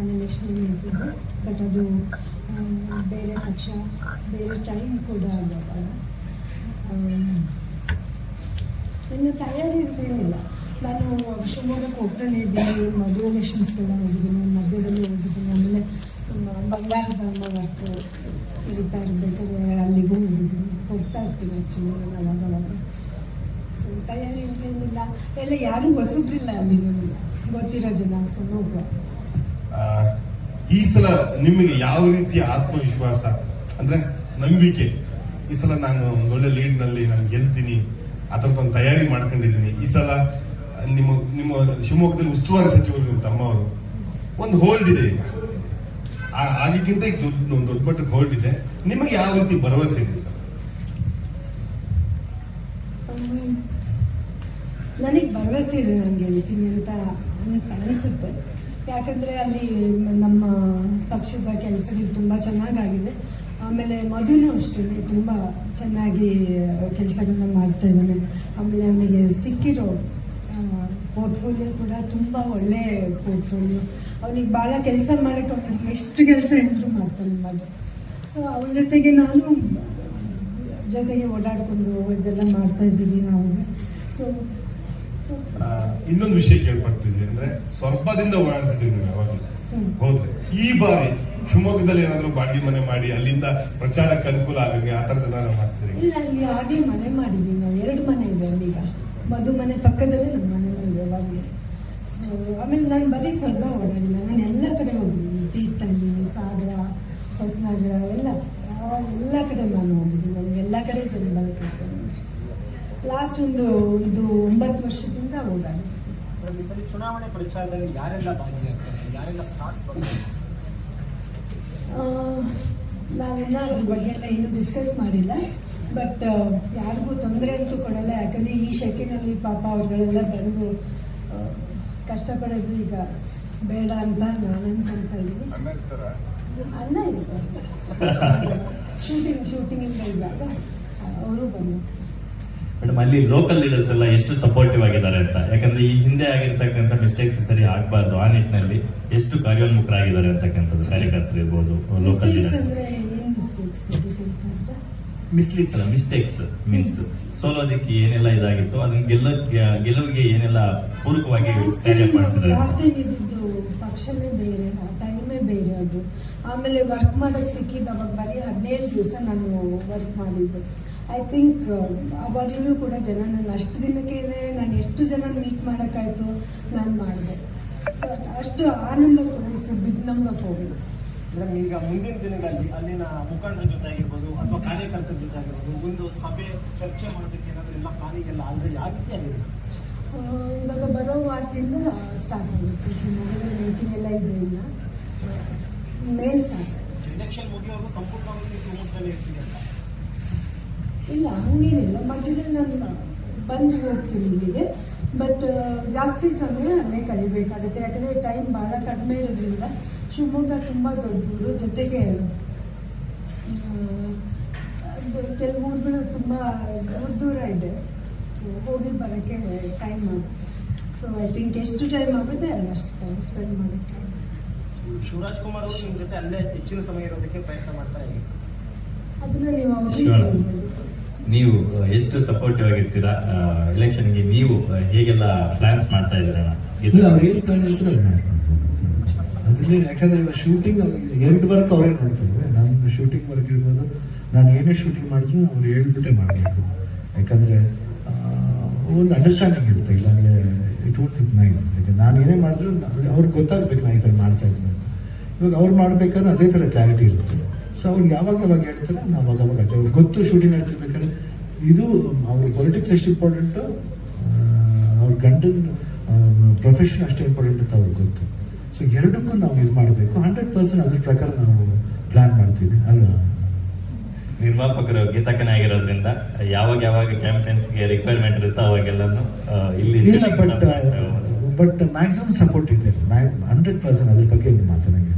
Election ನಿಂತಿದ್ದೆ but ಅದು ಆ, ಬೇರೆ ಪಕ್ಷ ಬೇರೆ ಟೈಮ್ ಕೂಡ ಆಗಲ್ಲ. ಇನ್ನು ತಯಾರಿ ಇರ್ತೇನಿಲ್ಲ ನಾನು ಶಿವಮೊಗ್ಗಕ್ಕೆ ಹೋಗ್ತಾನೆ ಇದ್ದೀನಿ. ಮದುವೆ ಎಲೆಕ್ಷನ್ಸ್ಗೆಲ್ಲ ಹೋಗಿದ್ದೀನಿ. ಮಧ್ಯದಲ್ಲಿ ಹೋಗಿದ್ದೀನಿ. ಆಮೇಲೆ ತುಂಬ ಬಂಗಾರದ ಅಮ್ಮ ವರ್ಕ್ ಇರ್ತಾ ಇರಬೇಕಾದ್ರೆ ಅಲ್ಲಿಗೂ ಹೋಗಿದ್ದೀನಿ. ಹೋಗ್ತಾ ಇರ್ತೀನಿ ಆ್ಯಕ್ಚುಲಿ ನಾನು ಅವಾಗ ಅವಾಗ ಸೊ ತಯಾರಿ ಅಂತ ಏನಿಲ್ಲ. ಎಲ್ಲ ಯಾರೂ ಹೊಸಬ್ರಿಲ್ಲ ಅಲ್ಲಿ ಗೊತ್ತಿರೋ ಜನ ಈ ಸಲ ನಿಮಗೆ ಯಾವ ರೀತಿಯ ಆತ್ಮವಿಶ್ವಾಸ ಅಂದ್ರೆ ನಂಬಿಕೆ ಈ ಸಲ ನಾನು ಒಂದು ಒಳ್ಳೆ ಲೀಡ್ನಲ್ಲಿ ನಾನು ಗೆಲ್ತೀನಿ ಅದಕ್ಕೊಂದು ತಯಾರಿ ಮಾಡ್ಕೊಂಡಿದ್ದೀನಿ. ಈ ಸಲ ನಿಮ್ಮ ನಿಮ್ಮ ಶಿವಮೊಗ್ಗದಲ್ಲಿ ಉಸ್ತುವಾರಿ ಸಚಿವರು ನಿಮ್ಮ ತಮ್ಮವರು. ಒಂದು ಹೋಲ್ಡ್ ಇದೆ ಈಗ. ಆಗಿಗಿಂತ ಈಗ ದೊಡ್ಡ ಒಂದು ದೊಡ್ಡ ಮಟ್ಟಕ್ಕೆ ಹೋಲ್ಡ್ ಇದೆ. ನಿಮಗೆ ಯಾವ ರೀತಿ ಭರವಸೆ ಇದೆ ಸರ್? ನನಗೆ ಭರವಸೆ ಇದೆ ನಾನು ಗೆಲ್ತೀನಿ ಅಂತ. ನನಗೆ ಅನಿಸುತ್ತೆ ಯಾಕಂದರೆ ಅಲ್ಲಿ ನಮ್ಮ ಪಕ್ಷದ ಕೆಲಸಗಳು ತುಂಬ ಚೆನ್ನಾಗಾಗಿದೆ. ಆಮೇಲೆ ಮಧುನು ಅಷ್ಟೇ, ತುಂಬ ಚೆನ್ನಾಗಿ ಕೆಲಸಗಳನ್ನ ಮಾಡ್ತಾ ಇದ್ದಾನೆ. ಆಮೇಲೆ ಅವನಿಗೆ ಸಿಕ್ಕಿರೋ ಪೋರ್ಟ್ಫೋಲಿಯೋ ಕೂಡ ತುಂಬ ಒಳ್ಳೆ ಪೋರ್ಟ್ಫೋಲಿಯೋ ಅವನಿಗೆ ಭಾಳ ಕೆಲಸ ಮಾಡೋಕ್ಕೆ ಅವನಿಗೆ ಎಷ್ಟು ಕೆಲಸ ಹೇಳಿದ್ರು ಮಾಡ್ತಾನೆ ಮಧು. ಸೊ ಅವನ ಜೊತೆಗೆ ನಾನು ಜೊತೆಗೆ ಓಡಾಡಿಕೊಂಡು ಇದೆಲ್ಲ ಮಾಡ್ತಾ ನಾವು. ಸೊ ಇನ್ನೊಂದು ವಿಷಯ ಕೇಳ್ಪಡ್ತಿದ್ವಿ ಅಂದ್ರೆ ಸ್ವಲ್ಪದಿಂದ ಓಡಾಡ್ತಿದ್ವಿ ಯಾವಾಗಲೂ. ಹೋದ್ರೆ ಈ ಬಾರಿ ಶಿವಮೊಗ್ಗದಲ್ಲಿ ಏನಾದ್ರು ಬಾಡಿಗೆ ಮನೆ ಮಾಡಿ, ಅಲ್ಲಿಂದ ಪ್ರಚಾರಕ್ಕೆ ಅನುಕೂಲ ಆಗಂಗೆ ಆ ಥರದ ಏನಾದ್ರು ಮಾಡ್ತೀರಿ? ಇಲ್ಲ ಅಲ್ಲಿ ಹಾಗೆ ಮನೆ ಮಾಡಿದ್ವಿ ನಾವು. ಎರಡು ಮನೆ ಇದೆ ಅಲ್ಲೀಗ ಮಧು ಮನೆ ಪಕ್ಕದಲ್ಲೇ ನಮ್ಮ ಮನೆ ಇದೆ ಯಾವಾಗಲೂ. ಆಮೇಲೆ ನಾನು ಬರೀ ಸ್ವಲ್ಪ ಓಡಾಡಿಲ್ಲ. ನಾನು ಎಲ್ಲ ಕಡೆ ಹೋಗಿದ್ದೀನಿ. ತೀರ್ಥಹಳ್ಳಿ, ಸಾಗರ, ಹೊಸನಗರ, ಎಲ್ಲ. ಎಲ್ಲ ಕಡೆ ನಾನು ಹೋಗಿದ್ದೀನಿ. ನನಗೆ ಎಲ್ಲ ಕಡೆ ಜನ ಬಳಕೆ ಲಾಸ್ಟ್ ಒಂದು ಇದು ಒಂಬತ್ತು ವರ್ಷದಿಂದ ಹೋದಾಗ ಚುನಾವಣೆ ಪ್ರಚಾರದಲ್ಲಿ ಯಾರೆಲ್ಲ ಭಾಗಿಯಾಗ್ತಾರೆ? ಯಾರೆಲ್ಲ ಸ್ಟಾರ್ಸ್ ನಾವಿನ್ನ ಅದ್ರ ಬಗ್ಗೆ ಎಲ್ಲ ಏನು ಡಿಸ್ಕಸ್ ಮಾಡಿಲ್ಲ. ಬಟ್ ಯಾರಿಗೂ ತೊಂದರೆ ಅಂತೂ ಕೊಡಲ್ಲ. ಯಾಕಂದರೆ ಈ ಶೆಕೆನಲ್ಲಿ ಪಾಪ ಅವ್ರುಗಳೆಲ್ಲ ಬಂದು ಕಷ್ಟಪಡೋದು ಈಗ ಬೇಡ ಅಂತ ನಾನು ಅನ್ಕೊಂತ ಇದ್ದೀನಿ. ಅಣ್ಣ ಇರ್ತಾರೆ? ಶೂಟಿಂಗ್ ಶೂಟಿಂಗಿಂದ ಇದ್ದಾಗ ಅವರು ಬಂದು ಮೇಡಮ್ ಅಲ್ಲಿ ಲೋಕಲ್ ಲೀಡರ್ಸ್ ಎಲ್ಲ ಎಷ್ಟು ಸಪೋರ್ಟಿವ್ ಆಗಿದ್ದಾರೆ ಅಂತ. ಯಾಕಂದ್ರೆ ಈ ಹಿಂದೆ ಆಗಿರ್ತಕ್ಕಂಥ ಮಿಸ್ಟೇಕ್ಸ್ ಸರಿ ಆಗಬಾರ್ದು ಆ ನಿಟ್ಟಿನಲ್ಲಿ. ಎಷ್ಟು ಕಾರ್ಯೋನ್ಮುಖರಾಗಿದ್ದಾರೆ ಅಂತಕ್ಕಂಥದ್ದು ಕಾರ್ಯಕರ್ತರು ಇರ್ಬೋದು ಲೋಕಲ್ ಲೀಡರ್ಸ್ ಮಿಸ್ಟೇಕ್ಸ್ ಅಲ್ಲ ಮಿಸ್ಟೇಕ್ಸ್ ಮೀನ್ಸ್ ಸೋಲೋದಕ್ಕೆ ಏನೆಲ್ಲ ಇದಾಗಿತ್ತು ಅದನ್ನ ಗೆಲ್ಲ ಗೆಲುವಿಗೆ ಏನೆಲ್ಲ ಪೂರಕವಾಗಿ ಕಾರ್ಯ ಮಾಡ್ತಾರೆ ಲಾಸ್ಟ್ ಟೈಮ್ ಇದ್ದಿದ್ದು ಬೇರೆ ಆ ಟೈಮೇ ಬೇರೆ ಅದು. ಆಮೇಲೆ ವರ್ಕ್ ಮಾಡೋಕ್ಕೆ ಸಿಕ್ಕಿದ್ದು ಅವಾಗ ಬರೀ ಹದಿನೇಳು ದಿವಸ ನಾನು ವರ್ಕ್ ಮಾಡಿದ್ದು. ಐ ಥಿಂಕ್ ಅವಾಗಲೂ ಕೂಡ ಜನ ನಾನು ಅಷ್ಟು ದಿನಕ್ಕೆ ನಾನು ಎಷ್ಟು ಜನ ಮೀಟ್ ಮಾಡೋಕ್ಕಾಯ್ತು ನಾನು ಮಾಡಿದೆ. ಸೊ ಅಷ್ಟು ಆನಂದ ನಂಬರ್ ಕೂಡ ಇಟ್ಸ್ ಬಿಗ್ ನಂಬರ್ ಹೋಗಿದ್ದು ಮೇಡಮ್ ಈಗ ಮುಂದಿನ ದಿನಗಳಲ್ಲಿ ಅಲ್ಲಿನ ಮುಖಂಡರ ಜೊತೆ ಆಗಿರ್ಬೋದು ಅಥವಾ ಕಾರ್ಯಕರ್ತರ ಜೊತೆ ಆಗಿರ್ಬೋದು ಒಂದು ಸಭೆ ಚರ್ಚೆ ಮಾಡೋದಕ್ಕೆ ಏನಾದರೂ ಎಲ್ಲ ಪ್ಲಾನಿಂಗ್ ಎಲ್ಲ ಆಲ್ರೆಡಿ ಆಗಿದೆಯಾ ಹೇಳಿ ಆ, ಇವಾಗ ಬರೋ ವಾರದಿಂದ ಸ್ಟಾರ್ಟ್ ಆಗುತ್ತೆ. ಶಿವಮೊಗ್ಗದಲ್ಲಿ ಮೀಟಿಂಗ್ ಎಲ್ಲ ಇದೆ ಇಲ್ಲ ಮೇಲ್ ಸ್ಟಾರ್ಟ್ ಎಲೆಕ್ಷನ್ ಮುಗಿಯುವಾಗ ಸಂಪೂರ್ಣವಾಗಿ ಶಿವಮೊಗ್ಗದಲ್ಲಿ ಇರ್ತೀವಿ ಅಂತ ಇಲ್ಲ ಹಂಗೇನಿಲ್ಲ ಮಧ್ಯದಲ್ಲಿ ನಾನು ಬಂದು ಹೋಗ್ತೀನಿ ಇಲ್ಲಿಗೆ. ಬಟ್ ಜಾಸ್ತಿ ಸಮಯ ಅಲ್ಲೇ ಕಳಿಬೇಕಾಗುತ್ತೆ. ಯಾಕಂದರೆ ಟೈಮ್ ಭಾಳ ಕಡಿಮೆ ಇರೋದ್ರಿಂದ ಶಿವಮೊಗ್ಗ ತುಂಬ ದೊಡ್ಡೂರು ಜೊತೆಗೆ ಕೆಲವು ಊರುಗಳು ತುಂಬ ದೂರ ದೂರ ಇದೆ. ಸೊ ಹೋಗಿ ಬರೋಕ್ಕೆ ಟೈಮ್ ಆಗುತ್ತೆ. ಸೊ ಐ ಥಿಂಕ್ ಎಷ್ಟು ಟೈಮ್ ಆಗುತ್ತೆ ಅಲ್ಲಿ ಅಷ್ಟು ಟೈಮ್ ಸ್ಪೆಂಡ್ ಮಾಡುತ್ತೆ. ಶಿವರಾಜ್ ಕುಮಾರ್ ಅವರು ನಿಮ್ಮ ಜೊತೆ ಅಲ್ಲೇ ಹೆಚ್ಚಿನ ಸಮಯ ಇರೋದಕ್ಕೆ ಪ್ರಯತ್ನ ಮಾಡ್ತಾರೆ ಇದ್ದೀವಿ ಅದನ್ನ ನೀವು. ನೀವು ಎಷ್ಟು ಸಪೋರ್ಟಿವ್ ಆಗಿರ್ತೀರಾ? ಎಲೆಕ್ಷನ್ಗೆ ನೀವು ಹೇಗೆಲ್ಲ ಪ್ಲಾನ್ಸ್ ಮಾಡ್ತಾ ಇದ್ದೀರಾ ಇಲ್ಲ ಅವ್ರು ಏನು ಪ್ಲಾನ್ ಹೇಳ್ತಾರೆ ಅದು ಮಾಡ್ಕೊಂಡು ಹೋಗ್ತಾರೆ. ಅದ್ರಲ್ಲಿ ಯಾಕಂದ್ರೆ ಶೂಟಿಂಗ್ ಎರಡು ವರ್ಕ್ ಅವರೇ ನೋಡ್ತಾರೆ ನಾನು ಶೂಟಿಂಗ್ ವರ್ಕ್ ಇರ್ಬೋದು, ನಾನು ಏನೇ ಶೂಟಿಂಗ್ ಮಾಡಿದ್ರು ಅವ್ರು ಹೇಳ್ಬಿಟ್ಟೆ ಮಾಡಬೇಕು. ಯಾಕಂದ್ರೆ ಒಂದು ಅಂಡರ್ಸ್ಟ್ಯಾಂಡಿಂಗ್ ಇರುತ್ತೆ, ಇಲ್ಲಾಂದ್ರೆ ಇಟ್ ವುಡ್ ಇಟ್ ನೈಸ್ ನಾನು ಏನೇ ಮಾಡಿದ್ರು ಅವ್ರಿಗೆ ಗೊತ್ತಾಗ್ಬೇಕು ನಾನು ಈ ಥರ ಮಾಡ್ತಾ ಇದ್ದೀನಿ ಇವಾಗ ಅವ್ರು ಮಾಡಬೇಕಾದ್ರೆ ಅದೇ ಥರ ಕ್ಲಾರಿಟಿ ಇರುತ್ತೆ. ಸೊ ಅವ್ರು ಯಾವಾಗ ಯಾವಾಗ ಹೇಳ್ತಾರೆ, ನಾವು ಅವಾಗ ಅವಾಗ. ಅವ್ರಿಗೆ ಗೊತ್ತು ಶೂಟಿಂಗ್ ಹೇಳ್ತಿರ್ಬೇಕಾದ್ರೆ ಇದು ಅವ್ರ ಪೊಲಿಟಿಕ್ಸ್ ಎಷ್ಟು ಇಂಪಾರ್ಟೆಂಟು ಅವ್ರ ಗಂಡನ ಪ್ರೊಫೆಷನ್ ಅಷ್ಟೇ ಇಂಪಾರ್ಟೆಂಟ್ ಅಂತ ಅವ್ರಿಗೆ ಗೊತ್ತು. ಎರಡಕ್ಕೂ ನಾವು ಇದು ಮಾಡಬೇಕು. ಹಂಡ್ರೆಡ್ ಪರ್ಸೆಂಟ್ ಅದ್ರ ಪ್ರಕಾರ ನಾವು ಪ್ಲಾನ್ ಮಾಡ್ತೀವಿ ಅಲ್ವಾ? ನಿರ್ಮಾಪಕರು ಗೀತಕನಾಗಿರೋದ್ರಿಂದ ಯಾವಾಗ ಯಾವಾಗ ಕ್ಯಾಂಪೇನ್ಸ್ಗೆ ರಿಕ್ವೈರ್ಮೆಂಟ್ ಇರುತ್ತೋ ಅವಾಗೆಲ್ಲನೂ ಇಲ್ಲಿ ಇಲ್ಲ ಬಟ್ ಬಟ್ ಮ್ಯಾಕ್ಸಿಮಮ್ ಸಪೋರ್ಟ್ ಇದೆ. ಹಂಡ್ರೆಡ್ ಪರ್ಸೆಂಟ್ ಅದ್ರ ಬಗ್ಗೆ ಮಾತಾಡಂಗಿಲ್ಲ